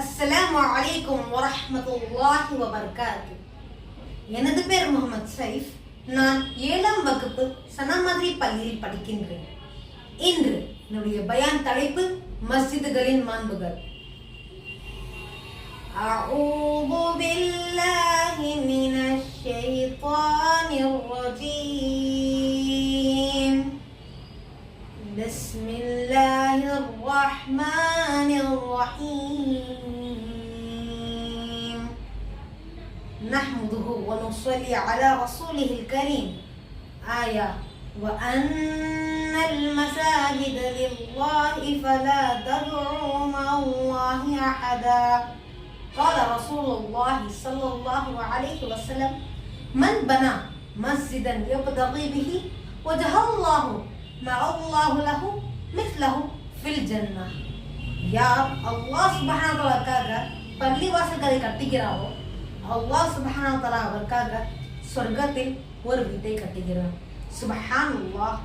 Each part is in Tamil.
அஸ்ஸலாம் வலைக்கும் வரஹமத்துல்லாஹி வபர்காத்து. எனது பேர் முகமது சைஃப். நான் ஏழாம் வகுப்பு சனமதுரை பள்ளியில் படிக்கின்றேன். இன்று என்னுடைய பயான் தலைப்பு மஸ்ஜிதுகளின் மாண்புகள். أعوذ بالله من الشيطان الرجيم نحمده ونصلي على رسوله الكريم آية وأن المساجد لله فلا تدعوا مع الله أحدا قال رسول الله صلى الله عليه وسلم من بنى مسجدا يبتغي به وجه الله مع الله له مثله في الجنة யார் அல்லாஹ் சுபஹானதலாக்காக பள்ளி வாசல்களை கட்டுகிறாரோ அல்லாஹ் சுபஹானதலா அவருக்காக சொர்க்கத்தில் ஒரு வீட்டை கட்டுகிறார் சுபஹான் அல்லாஹ்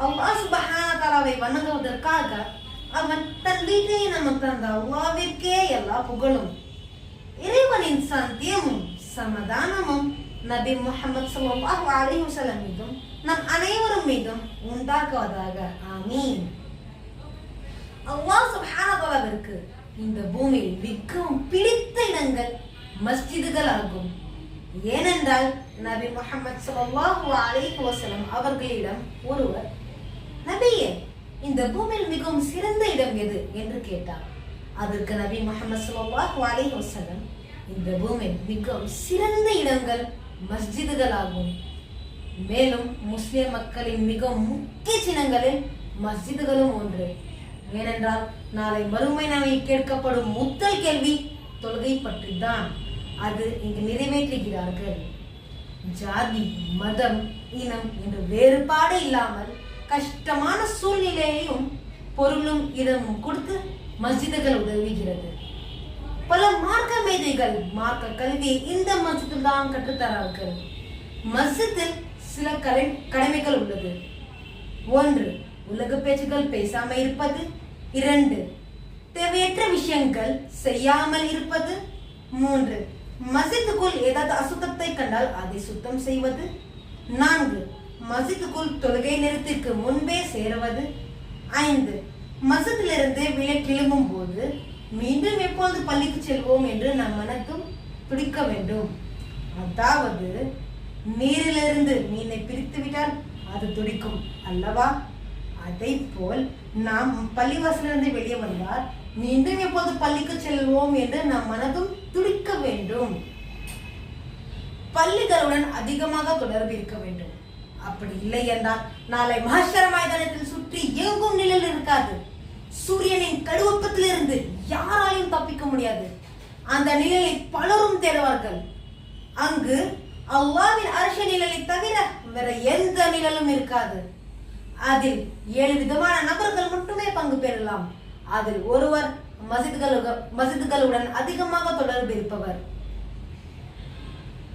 அல்லாஹ் சுபஹானதலாவை வணங்குவதற்காக அவன் தன் வீட்டை நமக்கு தந்த அல்லாவிற்கே எல்லா புகழும் இறைவனின் சாந்தியமும் சமாதானமும் நபி முகமது ஸல்லல்லாஹு அலி வசலம் மீதும் நம் அனைவரும் மீதும் உண்டாக்குவதாக. ஆமீன். அல்லாஹ் சுப்ஹானஹு இந்த பூமியில் மிகவும் பிடித்த இடங்கள் மஸ்ஜிதுகள் ஆகும் ஏனென்றால் நபி முகமது ஸல்லல்லாஹு அலைஹி வசலம் அவர்களிடம் ஒருவர் நபியே இந்த பூமியில் மிகவும் சிறந்த இடம் எது? என்று கேட்டார். அதற்கு நபி முகமது ஸல்லல்லாஹு அலைஹி வசலம் இந்த பூமியில் மிகவும் சிறந்த இடங்கள் மஸ்ஜிதுகள் ஆகும் மேலும் முஸ்லிம் மக்களின் மிகவும் முக்கிய சின்னங்களில் மஸ்ஜிதுகளும் ஒன்று. ஏனென்றால் நாளை மறுமை நாளில் கேட்கப்படும் முதல் கேள்வி தொழுகை பற்றி தான் அது இங்கு நிறைவேற்றுகிறார்கள். ஜாதி மதம் இனம் என்று வேறுபாடு இல்லாமல் கஷ்டமான சூழ்நிலையையும் பொருளும் இடமும் கொடுத்து மஸ்ஜிதுகள் உதவுகிறது. பல மார்க்க மேதைகள் மார்க்க கல்வியை இந்த மஸ்ஜிதில் தான் கற்றுத்தரார்கள். மஸ்ஜிதில் சில கலை கடமைகள் உள்ளது. ஒன்று உலக பேச்சுகள் பேசாம இருப்பது. இரண்டு தேவையற்ற விஷயங்கள் செய்யாமல் இருப்பது. மூன்று மசித்துக்குள் ஏதாவது அசுத்தத்தை கண்டால் அதை சுத்தம் செய்வது. நான்கு மசித்துக்குள் தொழுகை நேரத்திற்கு முன்பே சேருவது. ஐந்து மசத்திலிருந்து விலை கிளம்பும் போது மீண்டும் எப்பொழுது பள்ளிக்கு செல்வோம் என்று நம் மனதும் பிடிக்க வேண்டும். அதாவது நீரிலிருந்து மீனை பிரித்து விட்டால் அது துடிக்கும் அல்லவா? அதை போல் நாம் பள்ளிவாசலிருந்து வெளியே வந்தால் மீண்டும் எப்போது பள்ளிக்கு செல்வோம் என்று நம் மனதும் துடிக்க வேண்டும். பள்ளிகளுடன் அதிகமாக தொடர்பு இருக்க வேண்டும். அப்படி இல்லை என்றால் நாளை மகேஸ்வர மைதானத்தில் சுற்றி எங்கும் நிழல் இருக்காது. சூரியனின் கடுவப்பத்திலிருந்து யாராலையும் தப்பிக்க முடியாது. அந்த நிழலை பலரும் தேடுவார்கள். அங்கு அவ்வாவின் அரச நிழலை தவிர வேற எந்த நிழலும் இருக்காது. அதில் ஏழு விதமான நபர்கள் மட்டுமே பங்கு பெறலாம். அதில் ஒருவர் மசித்களுக மசித்களுடன் அதிகமாக தொடர்பு இருப்பவர்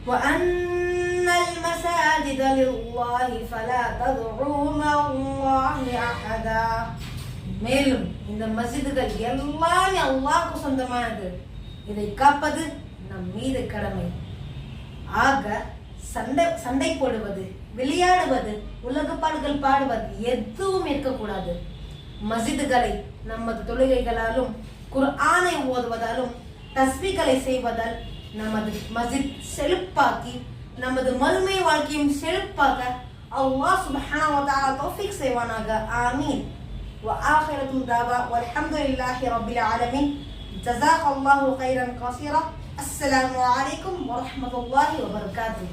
وأن المساجد لله فلا تدعوا مع الله أحدا மேலும் இந்த மஸ்ஜிதுகள் எல்லாமே அல்லாஹ்வுக்கு சொந்தமானது இதை காப்பது நம் மீது கடமை ஆக சண்டை சண்டை போடுவது விளையாடுவது உலக பாடுகள் பாடுவது எதுவும் இருக்கக்கூடாது மஸ்ஜிதுகளை நமது தொழுகைகளாலும் குர்ஆனை ஓதுவதாலும் தஸ்பீகளை செய்வதால் நமது மஸ்ஜித் செழிப்பாக்கி நமது மறுமை வாழ்க்கையும் செழிப்பாக்க அல்லாஹ் சுப்ஹானஹு வ தஆலா தௌஃபீக் செய்வானாக ஆமீன் وآخرة دعوة والحمد لله رب العالمين جزاك الله خيرا كثيرا السلام عليكم ورحمة الله وبركاته